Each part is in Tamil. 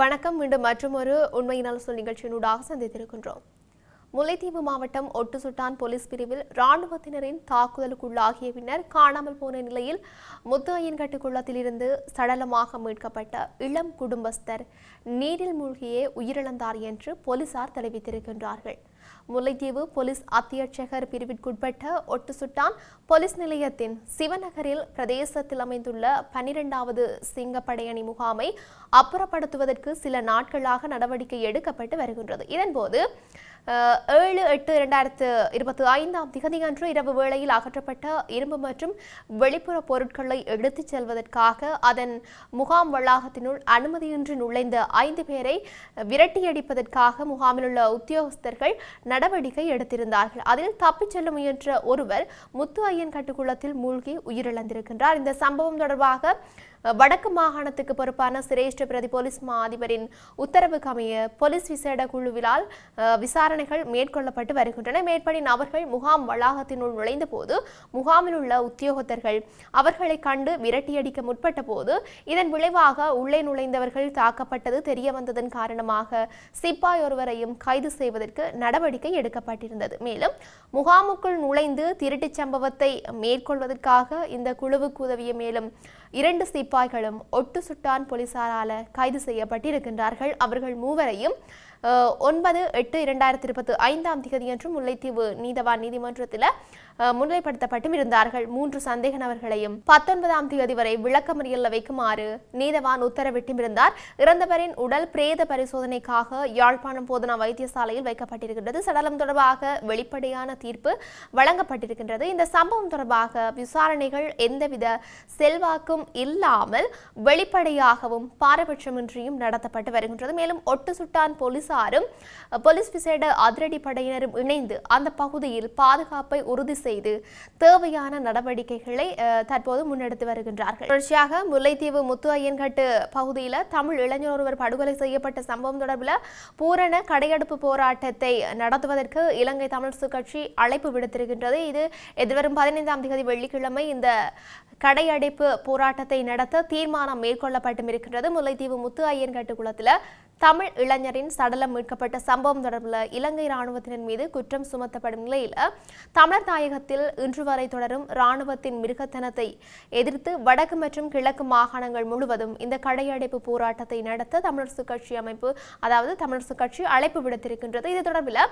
வணக்கம். மீண்டும் மற்றும் ஒரு உண்மையினால் சொல் நிகழ்ச்சியினூடாக சந்தித்திருக்கின்றோம். முல்லைத்தீவு மாவட்டம் ஒட்டுசுட்டான் போலீஸ் பிரிவில் இராணுவத்தினரின் தாக்குதலுக்குள்ளாகிய பின்னர் காணாமல் போன நிலையில் முத்தையன்கட்டு குளத்திலிருந்து சடலமாக மீட்கப்பட்ட இளம் குடும்பஸ்தர் நீரில் மூழ்கியே உயிரிழந்தார் என்று போலீசார் தெரிவித்திருக்கின்றார்கள். முல்லைத்தீவு போலீஸ் அத்தியட்சகர் பிரிவிற்குட்பட்ட ஒட்டுசுட்டான் போலீஸ் நிலையத்தின் சிவநகரில் பிரதேசத்தில் அமைந்துள்ள பனிரெண்டாவது சிங்கப்படையணி முகாமை அப்புறப்படுத்துவதற்கு சில நாட்களாக நடவடிக்கை எடுக்கப்பட்டு வருகின்றது. இதன்போது ஏழு எட்டு இரண்டாயிரத்து இருபத்தி ஐந்தாம் திகதியன்று இரவு வேளையில் அகற்றப்பட்ட இரும்பு மற்றும் வெளிப்புற பொருட்களை எடுத்துச் செல்வதற்காக அதன் முகாம் வளாகத்தினுள் அனுமதியின்றி நுழைந்த ஐந்து பேரை விரட்டியடிப்பதற்காக முகாமில் உள்ள உத்தியோகஸ்தர்கள் நடவடிக்கை எடுத்திருந்தார்கள். அதில் தப்பிச் செல்ல முயன்ற ஒருவர் முத்து ஐயன் கட்டுக்குளத்தில் மூழ்கி உயிரிழந்திருக்கின்றார். இந்த சம்பவம் தொடர்பாக வடக்கு மாகாணத்துக்கு பொறுப்பான சிரேஷ்ட பிரதி போலீஸ் மா அதிபரின் உத்தரவுக்கு அமைய போலீஸ் விசேட குழுவிலால் விசாரணைகள் மேற்கொள்ளப்பட்டு வருகின்றன. மேற்படி நபர்கள் முகாம் வளாகத்தினுள் நுழைந்த போது முகாமில் உள்ள உத்தியோகத்தர்கள் அவர்களை கண்டு விரட்டியடிக்க முற்பட்ட போது இதன் விளைவாக உள்ளே நுழைந்தவர்கள் தாக்கப்பட்டது தெரிய வந்ததன் காரணமாக சிப்பாய் ஒருவரையும் கைது செய்வதற்கு நடவடிக்கை எடுக்கப்பட்டிருந்தது. மேலும் முகாமுக்குள் நுழைந்து திருட்டுச் சம்பவத்தை மேற்கொள்வதற்காக இந்த குழுவுக்கு உதவிய மேலும் இரண்டு சிப்பாய்களும் ஒட்டு சுட்டான் போலீசாரால் கைது செய்யப்பட்டிருக்கின்றார்கள். அவர்கள் மூவரையும் ஒன்பது எட்டு இரண்டாயிரத்தி இருபத்தி ஐந்தாம் தேதியன்று முல்லைத்தீவு நீதவான் நீதிமன்றத்தில் முன்னிலைப்படுத்தப்பட்டும் இருந்தார்கள். மூன்று சந்தேக நபர்களையும் பத்தொன்பதாம் தேதி வரை விளக்கமறியலில் வைக்குமாறு நீதவான் உத்தரவிட்டும் இருந்தார். இறந்தவரின் உடல் பிரேத பரிசோதனைக்காக யாழ்ப்பாணம் போதனா வைத்தியசாலையில் வைக்கப்பட்டிருக்கின்றது. சடலம் தொடர்பாக வெளிப்படையான தீர்ப்பு வழங்கப்பட்டிருக்கின்றது. இந்த சம்பவம் தொடர்பாக விசாரணைகள் எந்தவித செல்வாக்கும் இல்லாமல் வெளிப்படையாகவும் பாரபட்சமின்றியும் நடத்தப்பட்டு வருகின்றது. மேலும் ஒட்டு சுட்டான் போலீசாரும் போலீஸ் விசேட அதிரடி படையினரும் இணைந்து அந்த பகுதியில் பாதுகாப்பை உறுதி செய்து தேவையான நடவடிக்கைகளை தற்போது முன்னெடுத்து வருகின்றார்கள். தொடர்ச்சியாக முல்லைத்தீவு முத்து ஐயன்கட்டு பகுதியில் தமிழ் இளைஞர் ஒருவர் படுகொலை செய்யப்பட்ட சம்பவம் தொடர்பில் பூரண கடையெடுப்பு போராட்டத்தை நடத்துவதற்கு இலங்கை தமிழரசு கட்சி அழைப்பு விடுத்திருக்கின்றது. இது எதிர்வரும் பதினைந்தாம் தேதி வெள்ளிக்கிழமை இந்த கடையடைப்பு போராட்டத்தை நடத்த தீர்மானம் மேற்கொள்ளப்பட்டும் இருக்கின்றது. முல்லைத்தீவு முத்து ஐயன்கட்டு குளத்தில் தமிழ் இளைஞரின் சடலம் மீட்கப்பட்ட சம்பவம் தொடர்பில் இலங்கை ராணுவத்தினர் மீது குற்றம் சுமத்தப்படும் நிலையில் தமிழர் தாயகத்தில் இன்று வரை தொடரும் ராணுவத்தின் மிருகத்தனத்தை எதிர்த்து வடக்கு மற்றும் கிழக்கு மாகாணங்கள் முழுவதும் இந்த கடையடைப்பு போராட்டத்தை நடத்த தமிழரசு கட்சி அமைப்பு அதாவது தமிழரசு கட்சி அழைப்பு விடுத்திருக்கின்றது. இது தொடர்பில்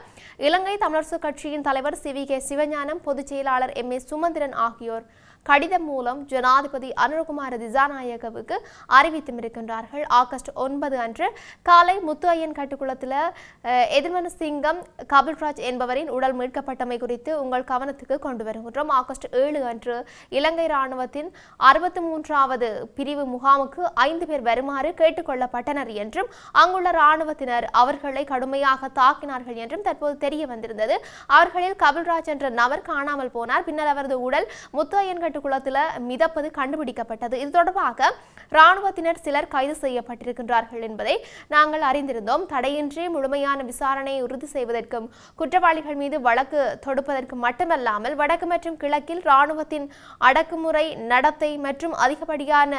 இலங்கை தமிழரசு கட்சியின் தலைவர் சி வி கே சிவஞானம் பொதுச் செயலாளர் எம் ஏ சுமந்திரன் ஆகியோர் கடிதம் மூலம் ஜனாதிபதி அனுரகுமார திசாநாயகவுக்கு அறிவித்தும் இருக்கின்றார்கள் ஆகஸ்ட் ஒன்பது அன்று காலை முத்துஐயன் கட்டுக்குளத்தில் எதிர்மன சிங்கம் கபில்ராஜ் என்பவரின் உடல் மீட்கப்பட்டமை குறித்து உங்கள் கவனத்துக்கு கொண்டு வருகின்றோம். ஆகஸ்ட் ஏழு அன்று இலங்கை ராணுவத்தின் அறுபத்தி மூன்றாவது பிரிவு முகாமுக்கு ஐந்து பேர் வருமாறு கேட்டுக்கொள்ளப்பட்டனர் என்றும் அங்குள்ள ராணுவத்தினர் அவர்களை கடுமையாக தாக்கினார்கள் என்றும் தற்போது தெரிய வந்திருந்தது. அவர்களில் கபில்ராஜ் என்ற நபர் காணாமல் போனார். பின்னர் அவரது உடல் முத்தையன்கட்டு குளத்தில் மிதப்பது கண்டுபிடிக்கப்பட்டது. இது தொடர்பாக இராணுவத்தினர் சிலர் கைது செய்யப்பட்டிருக்கின்றார்கள் என்பதை நாங்கள் அறிந்திருந்தோம். தடையின்றி முழுமையான விசாரணையை உறுதி செய்வதற்கும் குற்றவாளிகள் மீது வழக்கு தொடுப்பதற்கு மட்டுமல்லாமல் வடக்கு மற்றும் கிழக்கில் இராணுவத்தின் அடக்குமுறை நடத்தை மற்றும் அதிகப்படியான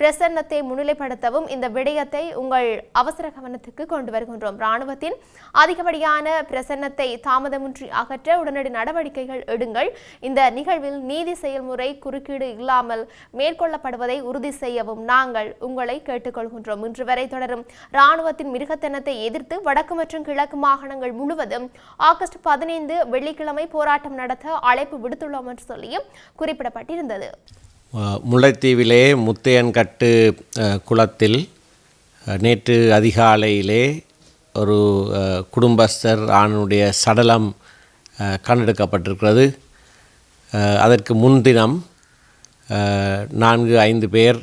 பிரசன்னத்தை முன்னிலைப்படுத்தவும் இந்த விடயத்தை உங்கள் அவசர கவனத்துக்கு கொண்டு வருகின்றோம். இராணுவத்தின் அதிகப்படியான பிரசன்னத்தை தாமதமின்றி அகற்ற உடனடி நடவடிக்கைகள் எடுங்கள். இந்த நிகழ்வில் நீதி செயல்முறை குறுக்கீடு இல்லாமல் மேற்கொள்ளப்படுவதை உறுதி செய்யவும் நாங்கள் உங்களை கேட்டுக்கொள்கின்றோம். இன்று வரை தொடரும் ராணுவத்தின் மிருகத்தனத்தை எதிர்த்து வடக்கு மற்றும் கிழக்கு மாகாணங்கள் முழுவதும் ஆகஸ்ட் பதினைந்து வெள்ளிக்கிழமை போராட்டம் நடத்த அழைப்பு விடுத்துள்ளோம் என்று சொல்லியும் குறிப்பிடப்பட்டிருந்தது. முல்லைத்தீவிலே முத்தையன்கட்டு அஹ், குளத்தில் நேற்று அதிகாலையிலே ஒரு அஹ், குடும்பஸ்தர் ஆணுடைய சடலம் கண்டெடுக்கப்பட்டிருக்கிறது. அதற்கு முன்தினம் நான்கு ஐந்து பேர்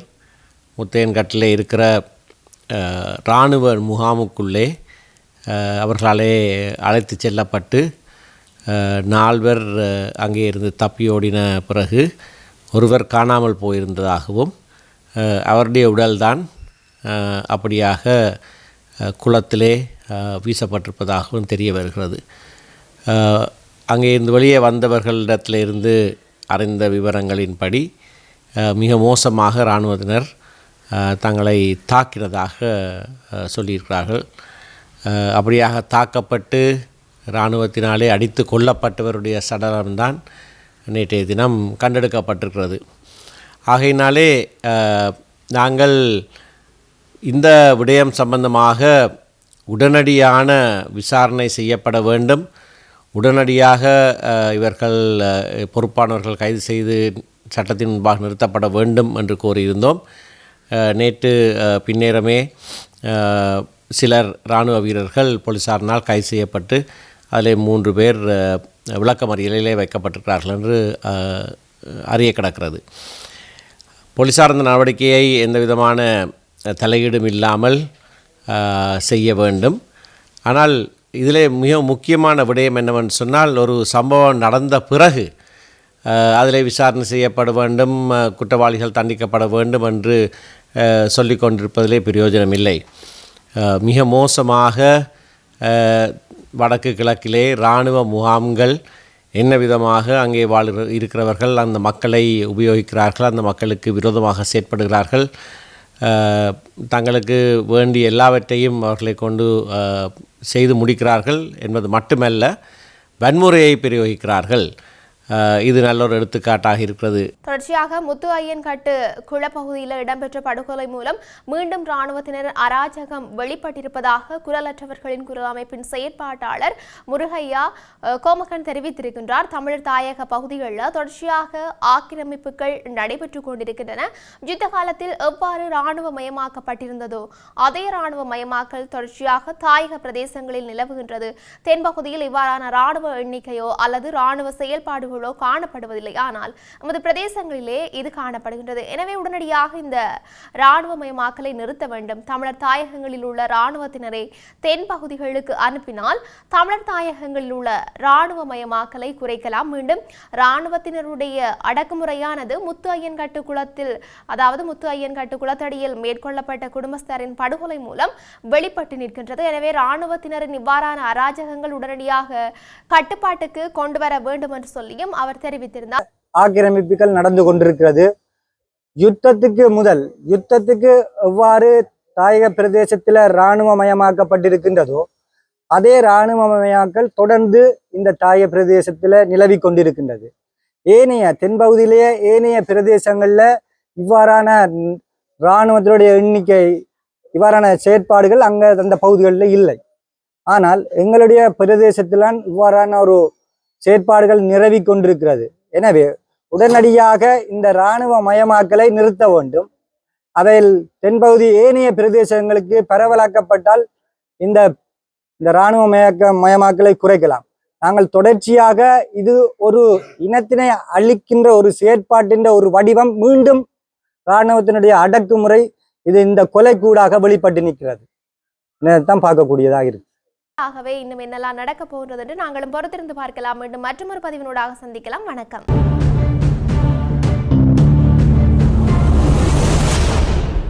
முத்தையன்கட்டில் இருக்கிற இராணுவ முகாமுக்குள்ளே அவர்களாலே அழைத்து செல்லப்பட்டு நால்வர் அங்கே இருந்து தப்பியோடின பிறகு ஒருவர் காணாமல் போயிருந்ததாகவும் அவருடைய உடல்தான் அப்படியாக குளத்திலே வீசப்பட்டிருப்பதாகவும் தெரிய வருகிறது. அங்கே இருந்து வெளியே வந்தவர்களிடத்திலிருந்து அறிந்த விவரங்களின்படி மிக மோசமாக இராணுவத்தினர் தங்களை தாக்கினதாக சொல்லியிருக்கிறார்கள். அப்படியாக தாக்கப்பட்டு இராணுவத்தினாலே அடித்து கொல்லப்பட்டவருடைய சடலம்தான் நேற்றைய தினம் கண்டெடுக்கப்பட்டிருக்கிறது. ஆகையினாலே நாங்கள் இந்த விடயம் சம்பந்தமாக உடனடியான விசாரணை செய்யப்பட வேண்டும். உடனடியாக இவர்கள் பொறுப்பானவர்கள் கைது செய்து சட்டத்தின் முன்பாக நிறுத்தப்பட வேண்டும் என்று கோரியிருந்தோம். நேற்று பின்னேறமே பின்னேரமே சிலர் இராணுவ வீரர்கள் போலீசாரினால் கைது செய்யப்பட்டு அதில் மூன்று பேர் விளக்கமறியலிலே வைக்கப்பட்டிருக்கிறார்கள் என்று அறிய கிடக்கிறது. போலீசார் இந்த நடவடிக்கையை எந்த விதமான தலையீடும் இல்லாமல் செய்ய வேண்டும். ஆனால் இதில் மிக முக்கியமான விடயம் என்னவென்று சொன்னால் ஒரு சம்பவம் நடந்த பிறகு அதில் விசாரணை செய்யப்பட வேண்டும் குற்றவாளிகள் தண்டிக்கப்பட வேண்டும் என்று சொல்லி கொண்டிருப்பதிலே பிரயோஜனம் இல்லை. மிக மோசமாக வடக்கு கிழக்கிலே இராணுவ முகாம்கள் என்ன விதமாக அங்கே வாழ் இருக்கிறவர்கள் அந்த மக்களை உபயோகிக்கிறார்கள் அந்த மக்களுக்கு விரோதமாக செயற்படுகிறார்கள் தங்களுக்கு வேண்டிய எல்லாவற்றையும் அவர்களை கொண்டு செய்து முடிக்கிறார்கள் என்பது மட்டுமல்ல வன்முறையை பிரயோகிக்கிறார்கள். இது நல்ல ஒரு எடுத்துக்காட்டாக இருக்கிறது. தொடர்ச்சியாக முத்து ஐயன்கட்டு குளப்பகுதியில் இடம்பெற்ற படுகொலை மூலம் மீண்டும் ராணுவத்தினர் அராஜகம் வெளிப்பட்டிருப்பதாக குரலற்றவர்களின் குரல் அமைப்பின் செயற்பாட்டாளர் முருகையா கோமகன் தெரிவித்திருக்கின்றார். தமிழர் தாயக பகுதிகளில் தொடர்ச்சியாக ஆக்கிரமிப்புகள் நடைபெற்றுக் கொண்டிருக்கின்றன. யுத்த காலத்தில் எவ்வாறு ராணுவ மயமாக்கப்பட்டிருந்ததோ அதே இராணுவமயமாக்கல் தொடர்ச்சியாக தாயக பிரதேசங்களில் நிலவுகின்றது. தென்பகுதியில் இவ்வாறான இராணுவ எண்ணிக்கையோ அல்லது இராணுவ செயல்பாடுகளோ காணப்படுவதில்லை. ஆனால் நமது பிரதேசங்களிலே இது காணப்படுகின்றது. எனவே உடனடியாக இந்த இராணுவமயமாக்கலை நிறுத்த வேண்டும். தமிழர் தாயகங்களில் உள்ள இராணுவத்தினரை தென் பகுதிகளுக்கு அனுப்பினால் தமிழர் தாயகங்களில் உள்ள இராணுவமயமாக்கலை குறைக்கலாம். மீண்டும் இராணுவத்தினருடைய அடக்குமுறையானது முத்து ஐயன்கட்டு குளத்தில் அதாவது முத்து ஐயன்கட்டு குளத்தடியில் மேற்கொள்ளப்பட்ட குடும்பஸ்தரின் படுகொலை மூலம் வெளிப்பட்டு நிற்கின்றது. எனவே இராணுவத்தினரின் இவ்வாறான அராஜகங்கள் உடனடியாக கட்டுப்பாட்டுக்கு கொண்டு வர வேண்டும் என்று சொல்லியும் அவர் தெரிவித்திருந்தார். ஆக்கிரமிப்புகள் நடந்து கொண்டிருக்கிறது. யுத்தத்துக்கு முதல் யுத்தத்துக்கு எவ்வாறு தாயக பிரதேசத்தில் இராணுவமயமாக்கப்பட்டிருக்கின்றதோ அதே இராணுவமயமாக்கல் தொடர்ந்து இந்த தாயக பிரதேசத்தில் நிலவி கொண்டிருக்கின்றது. ஏனைய தென்பகுதியிலேயே ஏனைய பிரதேசங்களில் இவ்வாறான இராணுவத்தினுடைய எண்ணிக்கை இவ்வாறான செயற்பாடுகள் அங்கே அந்த பகுதிகளில் இல்லை. ஆனால் எங்களுடைய பிரதேசத்திலான் இவ்வாறான ஒரு செயற்பாடுகள் நிறவி கொண்டிருக்கிறது. எனவே உடனடியாக இந்த இராணுவ மயமாக்கலை நிறுத்த வேண்டும். அதில் தென்பகுதி ஏனைய பிரதேசங்களுக்கு பரவலாக்கப்பட்டால் இந்த இந்த இராணுவ மயக்க மயமாக்கலை குறைக்கலாம். நாங்கள் தொடர்ச்சியாக இது ஒரு இனத்தினை அழிக்கின்ற ஒரு செயற்பாட்டின்ற ஒரு வடிவம் மீண்டும் இராணுவத்தினுடைய அடக்குமுறை இது இந்த கொலை கூடாக வெளிப்பட்டு நிற்கிறது. தான் பார்க்கக்கூடியதாக இருக்கு. ஆகவே இன்னும் என்னெல்லாம் நடக்க போகிறது என்று நாங்களும் பொறுத்திருந்து பார்க்கலாம். மீண்டும் மற்றொரு பதிவினூடாக சந்திக்கலாம். வணக்கம்.